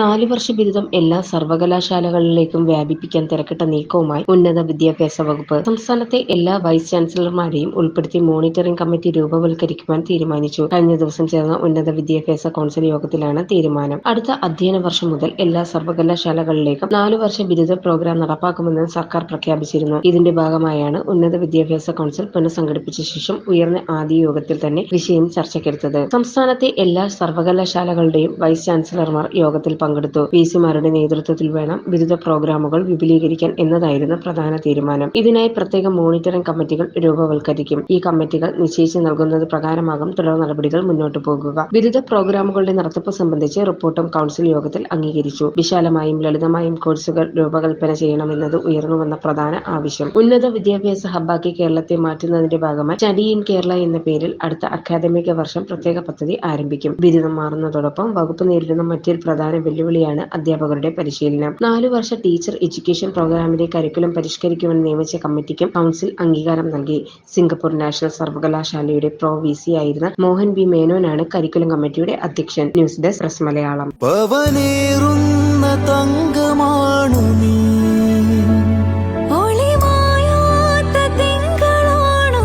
നാലു വർഷ ബിരുദം എല്ലാ സർവകലാശാലകളിലേക്കും വ്യാപിപ്പിക്കാൻ തിരക്കിട്ട നീക്കവുമായി ഉന്നത വിദ്യാഭ്യാസ വകുപ്പ് സംസ്ഥാനത്തെ എല്ലാ വൈസ് ചാൻസലർമാരെയും ഉൾപ്പെടുത്തി മോണിറ്ററിംഗ് കമ്മിറ്റി രൂപവൽക്കരിക്കുവാൻ തീരുമാനിച്ചു. കഴിഞ്ഞ ദിവസം ചേർന്ന ഉന്നത വിദ്യാഭ്യാസ കൗൺസിൽ യോഗത്തിലാണ് തീരുമാനം. അടുത്ത അധ്യയന വർഷം മുതൽ എല്ലാ സർവകലാശാലകളിലേക്കും നാലു വർഷ ബിരുദ പ്രോഗ്രാം നടപ്പാക്കുമെന്ന് സർക്കാർ പ്രഖ്യാപിച്ചിരുന്നു. ഇതിന്റെ ഭാഗമായാണ് ഉന്നത വിദ്യാഭ്യാസ കൗൺസിൽ പുനഃസംഘടിപ്പിച്ച ശേഷം ഉയർന്ന ആദ്യ യോഗത്തിൽ തന്നെ വിഷയം ചർച്ചയ്ക്കെടുത്തത്. സംസ്ഥാനത്തെ എല്ലാ സർവകലാശാലകളുടെയും വൈസ് ചാൻസലർമാർ യോഗത്തിൽ പങ്കെടുത്തു. പി സിമാരുടെ നേതൃത്വത്തിൽ വേണം ബിരുദ പ്രോഗ്രാമുകൾ വിപുലീകരിക്കാൻ എന്നതായിരുന്നു പ്രധാന തീരുമാനം. ഇതിനായി പ്രത്യേക മോണിറ്ററിംഗ് കമ്മിറ്റികൾ രൂപവൽക്കരിക്കും. ഈ കമ്മിറ്റികൾ നിശ്ചയിച്ചു നൽകുന്നത് പ്രകാരമാകും തുടർ നടപടികൾ മുന്നോട്ടു പോകുക. ബിരുദ പ്രോഗ്രാമുകളുടെ നടത്തിപ്പ് സംബന്ധിച്ച് റിപ്പോർട്ടും കൌൺസിൽ യോഗത്തിൽ അംഗീകരിച്ചു. വിശാലമായും ലളിതമായും കോഴ്സുകൾ രൂപകൽപ്പന ചെയ്യണമെന്നത് ഉയർന്നുവന്ന പ്രധാന ആവശ്യം. ഉന്നത വിദ്യാഭ്യാസ ഹബ്ബാക്കി കേരളത്തെ മാറ്റുന്നതിന്റെ ഭാഗമായി സ്റ്റഡി ഇൻ കേരള എന്ന പേരിൽ അടുത്ത അക്കാദമിക വർഷം പ്രത്യേക പദ്ധതി ആരംഭിക്കും. ബിരുദം മാറുന്നതോടൊപ്പം വകുപ്പ് നേരിടുന്ന മറ്റൊരു പ്രധാന വെല്ലുവിളിയാണ് അധ്യാപകരുടെ പരിശീലനം. നാലു വർഷ ടീച്ചർ എഡ്യൂക്കേഷൻ പ്രോഗ്രാമിന്റെ കരിക്കുലം പരിഷ്കരിക്കുമെന്ന് നിയമിച്ച കമ്മിറ്റിക്കും കൗൺസിൽ അംഗീകാരം നൽകി. സിംഗപ്പൂർ നാഷണൽ സർവകലാശാലയുടെ പ്രോ വി സി ആയിരുന്ന മോഹൻ ബി മേനോനാണ് കരിക്കുലം കമ്മിറ്റിയുടെ അധ്യക്ഷൻ. News desk press Malayalam. തങ്കമാണു നീ. ഒളിമായാത്ത തിങ്കളാണു